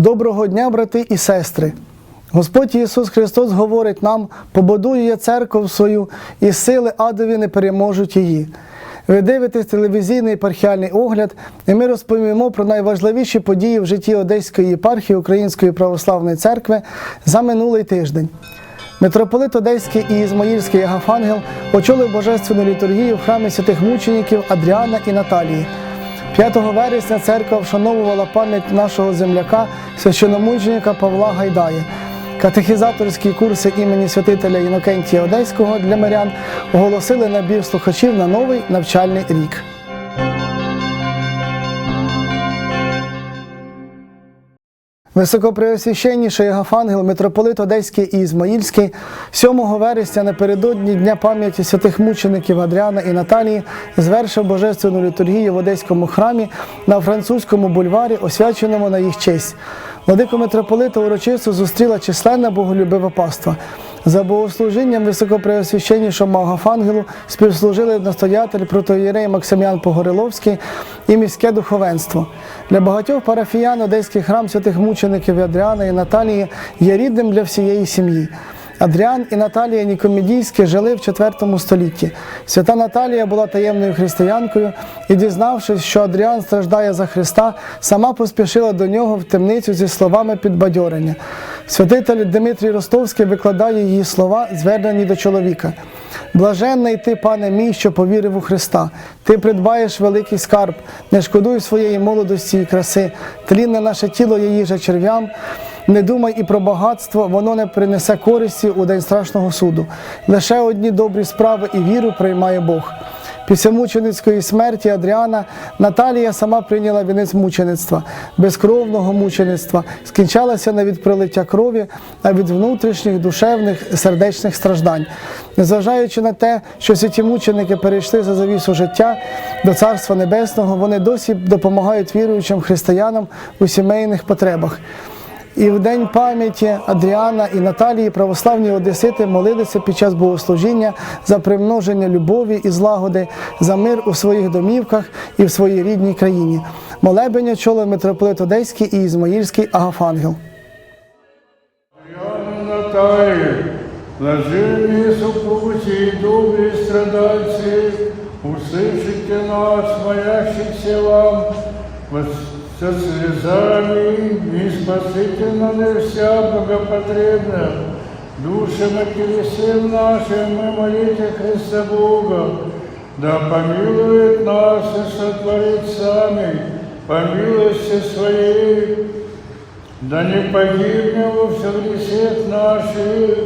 Доброго дня, брати і сестри! Господь Ісус Христос говорить нам: побудую я церкву свою, і сили адові не переможуть її. Ви дивитесь телевізійний епархіальний огляд, і ми розповімо про найважливіші події в житті Одеської єпархії Української православної церкви за минулий тиждень. Митрополит Одеський і Ізмаїльський Агафангел очолив божественну літургію в храмі святих мучеників Адріана і Наталії. 5 вересня церква вшановувала пам'ять нашого земляка, священомученика Павла Гайдая. Катехізаторські курси імені святителя Інокентія Одеського для мирян оголосили набір слухачів на новий навчальний рік. Високопреосвященніший Гафангел, митрополит Одеський і Ізмаїльський 7 вересня напередодні Дня пам'яті святих мучеників Адріана і Наталії звершив божественну літургію в Одеському храмі на французькому бульварі, освяченому на їх честь. Владику митрополита урочисто зустріла численна боголюбива паства. За богослужінням високопреосвященнішому Агафангелу співслужили настоятель протоєрей Максимян Погореловський і міське духовенство. Для багатьох парафіян Одеський храм святих мучеників Адріана і Наталії є рідним для всієї сім'ї. Адріан і Наталія Нікомедійські жили в IV столітті. Свята Наталія була таємною християнкою і, дізнавшись, що Адріан страждає за Христа, сама поспішила до нього в темницю зі словами підбадьорення. Святитель Дмитрій Ростовський викладає її слова, звернені до чоловіка. Блаженний ти, пане мій, що повірив у Христа. Ти придбаєш великий скарб, не шкодуй своєї молодості і краси, тлінне наше тіло є їжа черв'ям. Не думай і про багатство, воно не принесе користі у день страшного суду. Лише одні добрі справи і віру приймає Бог. Після мученицької смерті Адріана Наталія сама прийняла вінець мучеництва, безкровного мучеництва, скінчалася не від пролиття крові, а від внутрішніх душевних сердечних страждань. Незважаючи на те, що всі мученики перейшли за завісу життя до Царства Небесного, вони досі допомагають віруючим християнам у сімейних потребах. І в день пам'яті Адріана і Наталії православні одесити молилися під час богослужіння за примноження любові і злагоди, за мир у своїх домівках і в своїй рідній країні. Молебень очолив митрополит Одеський і Ізмаїльський Агафангел. Яна Наталья, блаженные супруги и добрые страдальцы, услышите нас, молящихся вам, вот со слезами, и спасительно не вся богопотребна. Душам и телесам нашим мы молите Христа Бога, да помилует нас и сотворит сами, по милости своей, да не погибнем во всех грехах наших,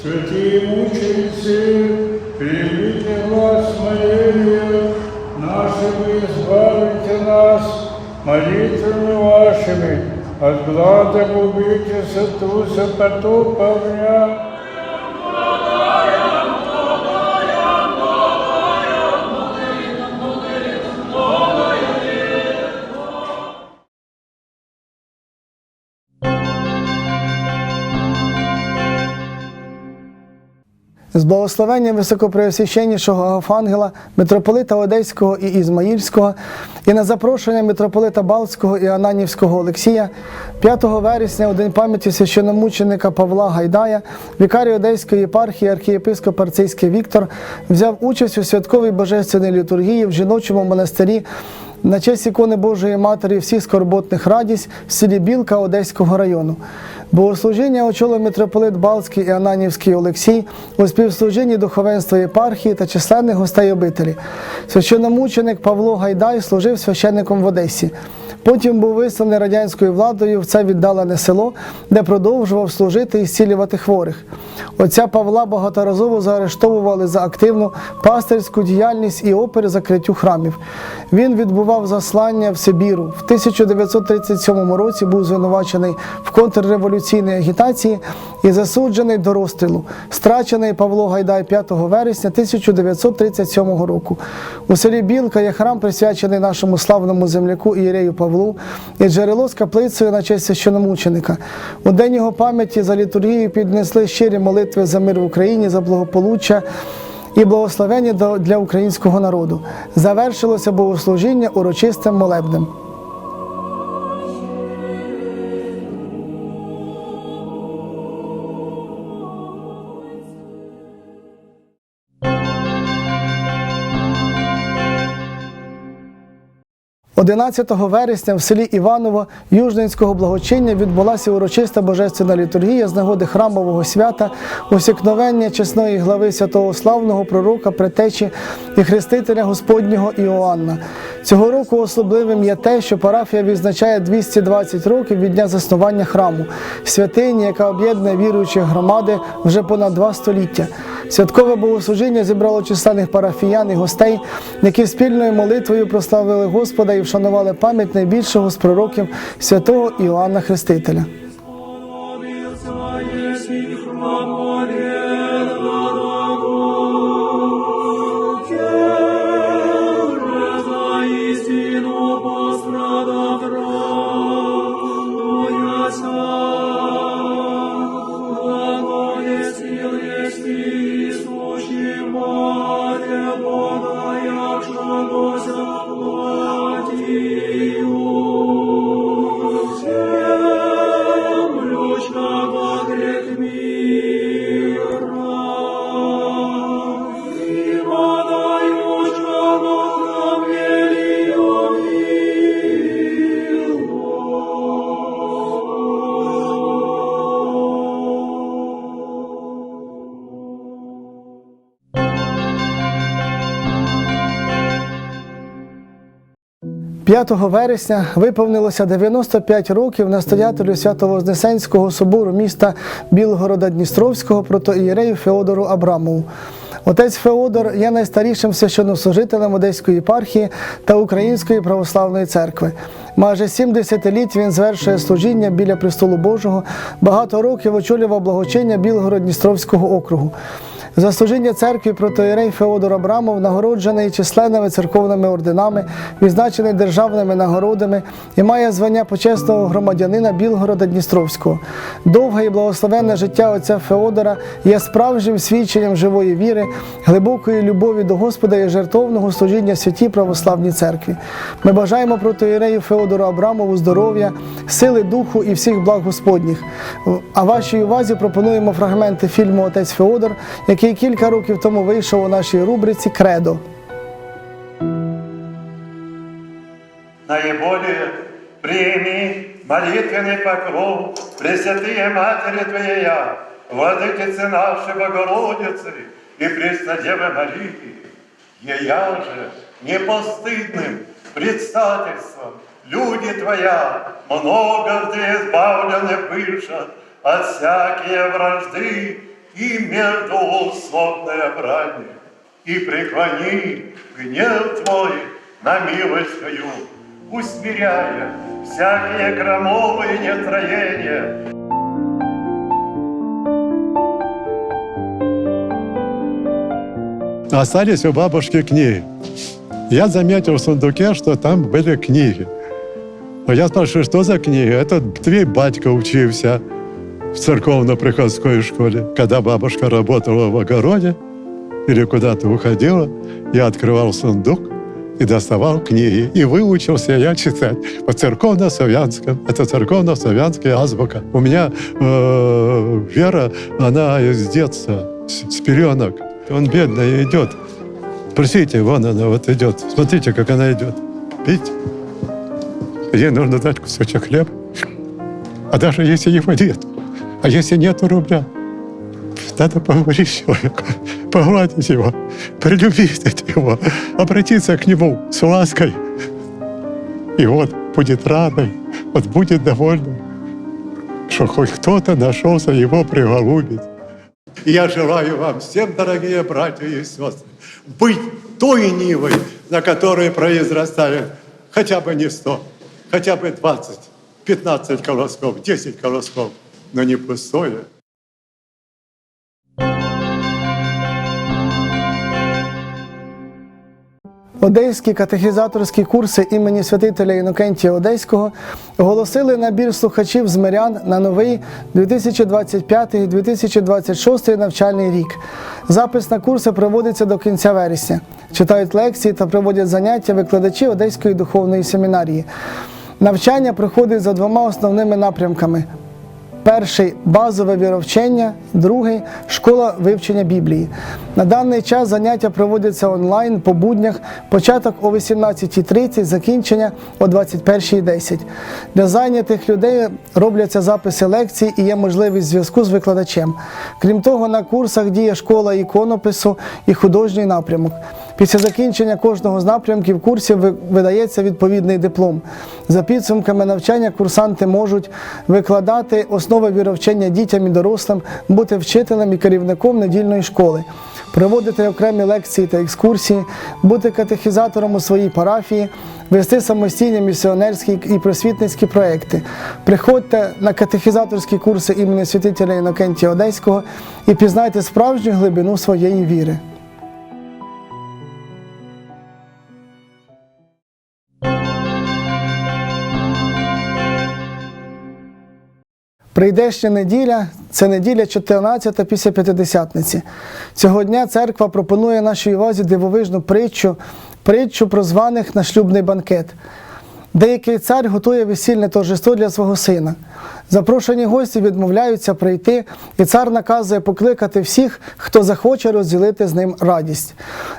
святые мученицы, примите глаз моей, нашими избавите нас молитвами вашими, от глада губите сатуса потопа З благословенням високопреосвященнішого Агафангела, митрополита Одеського і Ізмаїльського, і на запрошення митрополита Балтського і Ананівського Олексія, 5 вересня, у день пам'яті священомученика Павла Гайдая, вікарій Одеської єпархії, архієпископ Арцийський Віктор, взяв участь у святковій божественній літургії в жіночому монастирі на честь ікони Божої Матері всіх скорботних радість в селі Білка Одеського району. Богослужіння очолив митрополит Балтський і Ананівський Олексій у співслужінні духовенства єпархії та численних гостей обителі. Священномученик Павло Гайдай служив священником в Одесі. Потім був висланий радянською владою в це віддалене село, де продовжував служити і зцілювати хворих. Отця Павла багаторазово заарештовували за активну пастирську діяльність і опір закриттю храмів. Він відбував заслання в Сибіру. В 1937 році був звинувачений в контрреволюційній агітації і засуджений до розстрілу. Страчений Павло Гайдай 5 вересня 1937 року. У селі Білка є храм, присвячений нашому славному земляку Ієрею Павлу, і джерело з каплицею на честь священомученика. У день його пам'яті за літургією піднесли щирі молитви за мир в Україні, за благополуччя. І благословення для українського народу завершилося богослужіння урочистим молебнем. 11 вересня в селі Іваново Южненського благочиння відбулася урочиста божественна літургія з нагоди храмового свята, усікновення чесної глави святого славного пророка, претечі і хрестителя Господнього Іоанна. Цього року особливим є те, що парафія відзначає 220 років від дня заснування храму, святині, яка об'єднує віруючі громади вже понад два століття. Святкове богослужіння зібрало численних парафіян і гостей, які спільною молитвою прославили Господа і вшанували пам'ять найбільшого з пророків святого Іоанна Хрестителя. – 5 вересня виповнилося 95 років настоятелю Свято-Вознесенського собору міста Білгорода Дністровського протоієрею Феодору Абрамову. Отець Феодор є найстарішим священнослужителем Одеської єпархії та Української православної церкви. Майже сім десятиліть він звершує служіння біля престолу Божого, багато років очолював благочиння Білгород-Дністровського округу. За служіння церкві протоєрей Феодор Абрамов нагороджений численними церковними орденами, відзначений державними нагородами і має звання почесного громадянина Білгорода Дністровського. Довге і благословенне життя отця Феодора є справжнім свідченням живої віри, глибокої любові до Господа і жертовного служіння святій православній церкві. Ми бажаємо протоєрею Феодору Абрамову здоров'я, сили духу і всіх благ Господніх. А вашій увазі пропонуємо фрагменти фільму Отець Феодор, який кілька років тому вийшов у нашій рубриці Кредо. наиболее прими молитвенный покров Пресвятые Матери Твоя, Владыкицы нашей Богородицы и Преснодевы Марии, Ея же непостыдным предстательством люди Твоя, много ты избавлены пышат от всякие вражды И междуусобное брани и преклони гнев Твой на милость Твою, усмиряя всякие громовые нестроения. Остались у бабушки книги. Я заметил в сундуке, что там были книги. Я спрашиваю, что за книги? Это твой батька учился церковно-приходской школе. Когда бабушка работала в огороде или куда-то уходила, я открывал сундук и доставал книги. И выучился я читать по церковно-славянскому. Это церковно-славянская азбука. У меня э, Вера, она из детства, с, с пеленок. Он бедный идет. Спросите, вон она вот идет. Смотрите, как она идет. Видите? Ей нужно дать кусочек хлеба. А даже если его нет, а если нет рубля, надо поговорить с человеком, погладить его, прилюбить его, обратиться к нему с лаской. И вот будет радой, вот будет довольным, что хоть кто-то нашелся его приголубить. Я желаю вам всем, дорогие братья и сестры, быть той нивой, на которой произрастает хотя бы не 100, хотя бы 20, 15 колосков, 10 колосков, но не пустое. Одеські катехізаторські курси імені святителя Інокентія Одеського оголосили набір слухачів з мирян на новий 2025-2026 навчальний рік. Запис на курси проводиться до кінця вересня. Читають лекції та проводять заняття викладачі Одеської духовної семінарії. Навчання проходить за двома основними напрямками. Перший базове віровчення, другий школа вивчення Біблії. На даний час заняття проводяться онлайн по буднях, початок о 18.30, закінчення о 21.10. Для зайнятих людей робляться записи лекцій і є можливість зв'язку з викладачем. Крім того, на курсах діє школа іконопису і художній напрямок. Після закінчення кожного з напрямків курсів видається відповідний диплом. За підсумками навчання курсанти можуть викладати основи віровчення дітям і дорослим, бути вчителем і керівником недільної школи, проводити окремі лекції та екскурсії, бути катехізатором у своїй парафії, вести самостійні місіонерські і просвітницькі проекти. Приходьте на катехізаторські курси імені святителя Інокентія Одеського і пізнайте справжню глибину своєї віри. Прийдешня неділя це неділя 14 після П'ятидесятниці. Цього дня церква пропонує нашій увазі дивовижну притчу, притчу про званих на шлюбний банкет. Деякий цар готує весільне торжество для свого сина. Запрошені гості відмовляються прийти, і цар наказує покликати всіх, хто захоче розділити з ним радість.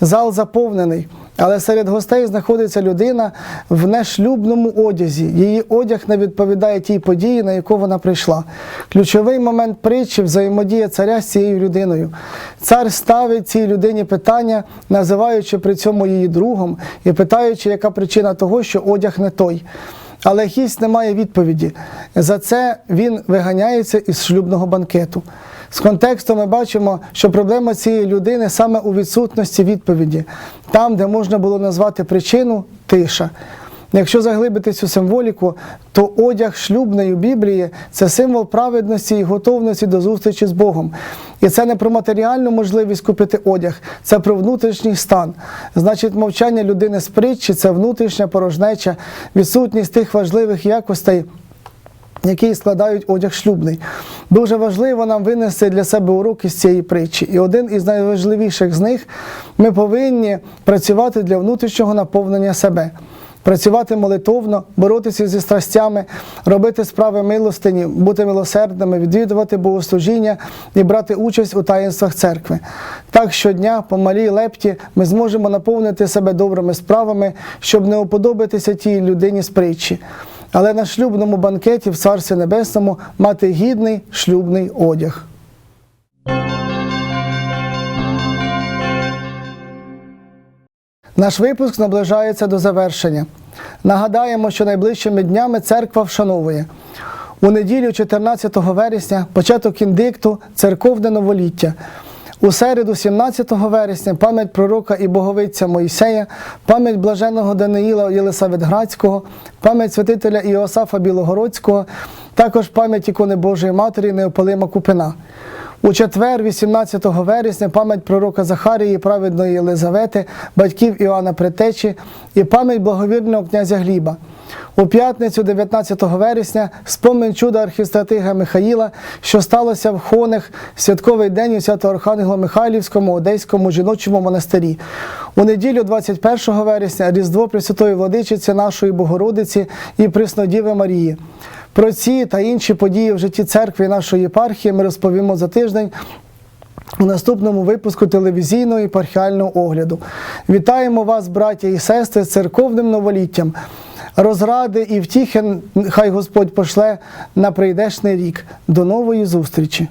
Зал заповнений, але серед гостей знаходиться людина в нешлюбному одязі. Її одяг не відповідає тій події, на яку вона прийшла. Ключовий момент притчі взаємодія царя з цією людиною. Цар ставить цій людині питання, називаючи при цьому її другом і питаючи, яка причина того, що одяг не той. Але гість не має відповіді. За це він виганяється із шлюбного банкету. З контексту ми бачимо, що проблема цієї людини саме у відсутності відповіді, там, де можна було назвати причину тиша. Якщо заглибити цю символіку, то одяг шлюбний у Біблії це символ праведності і готовності до зустрічі з Богом. І це не про матеріальну можливість купити одяг, це про внутрішній стан. Значить, мовчання людини з притчі це внутрішня порожнеча, відсутність тих важливих якостей, які складають одяг шлюбний. Дуже важливо нам винести для себе уроки з цієї притчі. І один із найважливіших з них ми повинні працювати для внутрішнього наповнення себе. Працювати молитовно, боротися зі страстями, робити справи милостині, бути милосердними, відвідувати богослужіння і брати участь у таїнствах церкви. Так щодня, по малій лепті, ми зможемо наповнити себе добрими справами, щоб не уподобитися тій людині з притчі. Але на шлюбному банкеті в Царстві Небесному мати гідний шлюбний одяг. Наш випуск наближається до завершення. Нагадаємо, що найближчими днями церква вшановує. У неділю 14 вересня початок індикту церковне новоліття. У середу, 17 вересня, пам'ять пророка і боговиця Моїсея, пам'ять блаженого Даниїла Єлисаветградського, пам'ять святителя Іосафа Білогородського, також пам'ять ікони Божої Матері Неопалима Купина. У четвер, 18 вересня, пам'ять пророка Захарії, праведної Єлизавети, батьків Іоанна Претечі і пам'ять благовірного князя Гліба. У п'ятницю, 19 вересня, спомин чуда архістратига Михаїла, що сталося в Хонах, святковий день у Свято-Архангело Михайлівському Одеському жіночому монастирі. У неділю, 21 вересня, Різдво Пресвятої Владичиці нашої Богородиці і Преснодіви Марії. Про ці та інші події в житті церкви нашої єпархії ми розповімо за тиждень. У наступному випуску телевізійного єпархіального огляду. Вітаємо вас, браття і сестри, з церковним новоліттям. Розради і втіхи хай Господь пошле на прийдешний рік. До нової зустрічі!